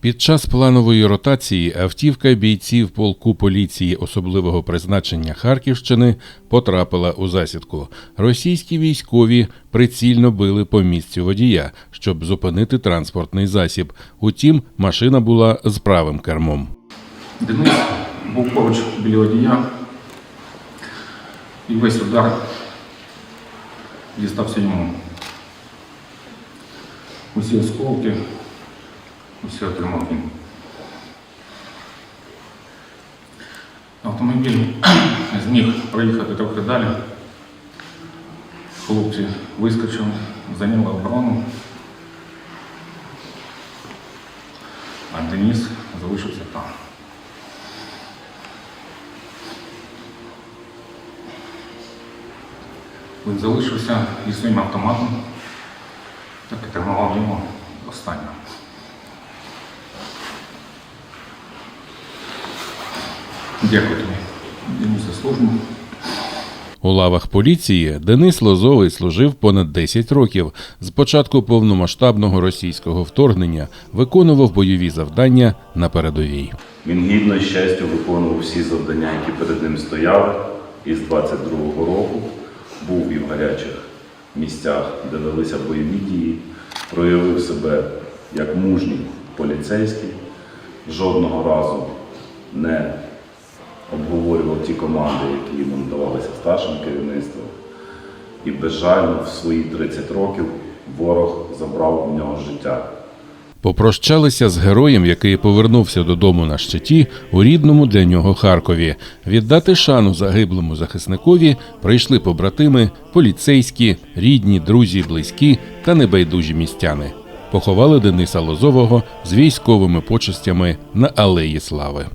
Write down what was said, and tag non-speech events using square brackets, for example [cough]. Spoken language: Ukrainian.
Під час планової ротації автівка бійців полку поліції особливого призначення Харківщини потрапила у засідку. Російські військові прицільно били по місцю водія, щоб зупинити транспортний засіб. Утім, машина була з правим кермом. Денис був поруч біля водія, і весь удар дістався йому. Усі осколки, усі отримав він. Автомобіль [clears throat] зміг проїхати трохи далі. Хлопці вискочили, зайняли оборону. А Деніс залишився там. Він залишився зі своїм автоматом, так і тримував його останнього. Дякую тобі, Денис, за службу. У лавах поліції Денис Лозовий служив понад 10 років. З початку повномасштабного російського вторгнення виконував бойові завдання на передовій. Він гідно і з честю виконував всі завдання, які перед ним стояли, і з 22-го року був і в гарячих місцях, де велися бойові дії, проявив себе як мужній поліцейський, жодного разу не обговорював ті команди, які йому давалися старшим керівництвом. І безжально в свої 30 років ворог забрав у нього життя. Попрощалися з героєм, який повернувся додому на щиті у рідному для нього Харкові. Віддати шану загиблому захисникові прийшли побратими, поліцейські, рідні, друзі, близькі та небайдужі містяни. Поховали Дениса Лозового з військовими почестями на Алеї Слави.